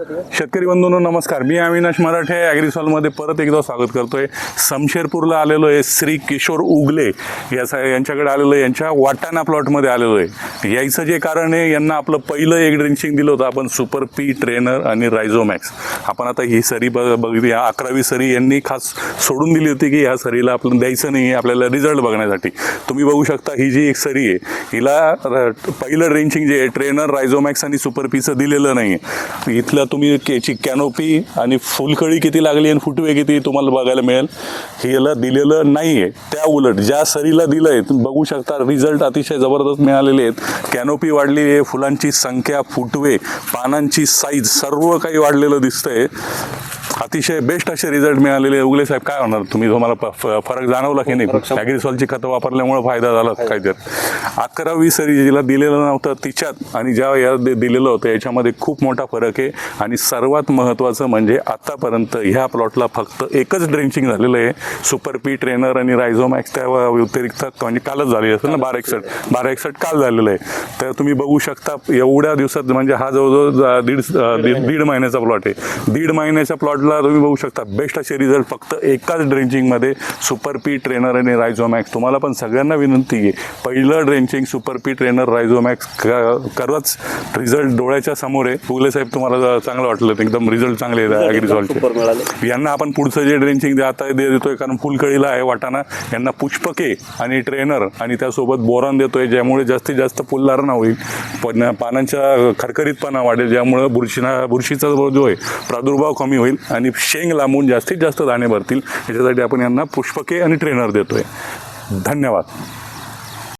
शेतकरी बंधूंनो नमस्कार. मी अविनाश मराठे ॲग्रिसॉलमध्ये परत एकदा स्वागत करतोय. समशेरपूरला आलेलो आहे श्री किशोर उगले. याचा यांच्याकडे आलेलो आहे यांच्या वाटाणा प्लॉटमध्ये आलेलो आहे. यायचं जे कारण आहे यांना आपलं पहिलं एक ड्रिंचिंग दिलं होतं. आपण सुपर पी ट्रेनर आणि रायझोमॅक्स. आपण आता ही सरी बघ बघितली. अकरावी सरी यांनी खास सोडून दिली होती की ह्या सरीला आपण द्यायचं नाही आहे आपल्याला रिझल्ट बघण्यासाठी. तुम्ही बघू शकता ही जी एक सरी आहे हिला पहिलं ड्रिंचिंग जे आहे ट्रेनर रायझोमॅक्स आणि सुपर पीचं दिलेलं नाही आहे इथलं तुम्ही याची कॅनोपी आणि फुलकळी किती लागली आणि फुटवे किती तुम्हाला बघायला मिळेल. हिला दिलेलं नाही आहे त्या उलट ज्या सरीला दिलं आहे तुम्ही बघू शकता रिझल्ट अतिशय जबरदस्त मिळालेले आहेत. कॅनोपी वाढलेली आहे फुलांची संख्या फुटवे पानांची साईज सर्व काही वाढलेलं दिसतंय. अतिशय बेस्ट असे रिझल्ट मिळालेले. उगले साहेब काय होणार? तुम्ही तुम्हाला फरक जाणवला की नाही? ॲग्रिसॉलची खतं वापरल्यामुळे फायदा झाला काहीतरी. अकरावी सरी जिला दिलेलं नव्हतं तिच्यात आणि ज्या या दिलेलं होतं याच्यामध्ये खूप मोठा फरक आहे. आणि सर्वात महत्त्वाचं म्हणजे आतापर्यंत ह्या प्लॉटला फक्त एकच ड्रेंचिंग झालेलं आहे. सुपर पी ट्रेनर आणि रायझोमॅक्स त्या व्यतिरिक्त म्हणजे कालच झाली असेल ना? बारा एकसठ बारा एकसठ काल झालेलं आहे. तर तुम्ही बघू शकता एवढ्या दिवसात म्हणजे हा जवळजवळ दीड दीड महिन्याचा प्लॉट आहे. दीड महिन्याच्या प्लॉटला तुम्ही बघू शकता. बेस्ट असे रिझल्ट फक्त एकाच ड्रेंचिंगमध्ये सुपर पी ट्रेनर आणि रायझोमॅक्स तुम्हाला पण सगळ्यांना विनंती आहे. पहिलं drenching super P trainer Rhizomax करच. रिझल्ट डोळ्याच्या समोर आहे. फुगले साहेब तुम्हाला चांगलं वाटलं. एकदम रिझल्ट चांगले मिळाले. यांना आपण पुढचं जे ड्रेंचिंग दे आता देतोय कारण फुलकळीला आहे वाटाणा यांना पुष्पके आणि ट्रेनर आणि त्यासोबत बोरान देतोय ज्यामुळे जास्तीत जास्त फुलधारणा होईल. पण पानांच्या खरखरीतपणा वाढेल ज्यामुळं बुरशीना बुरशीचा जो आहे प्रादुर्भाव कमी होईल आणि शेंग लांबून जास्तीत जास्त दाणे भरतील. याच्यासाठी आपण यांना पुष्पके आणि ट्रेनर देतोय. धन्यवाद.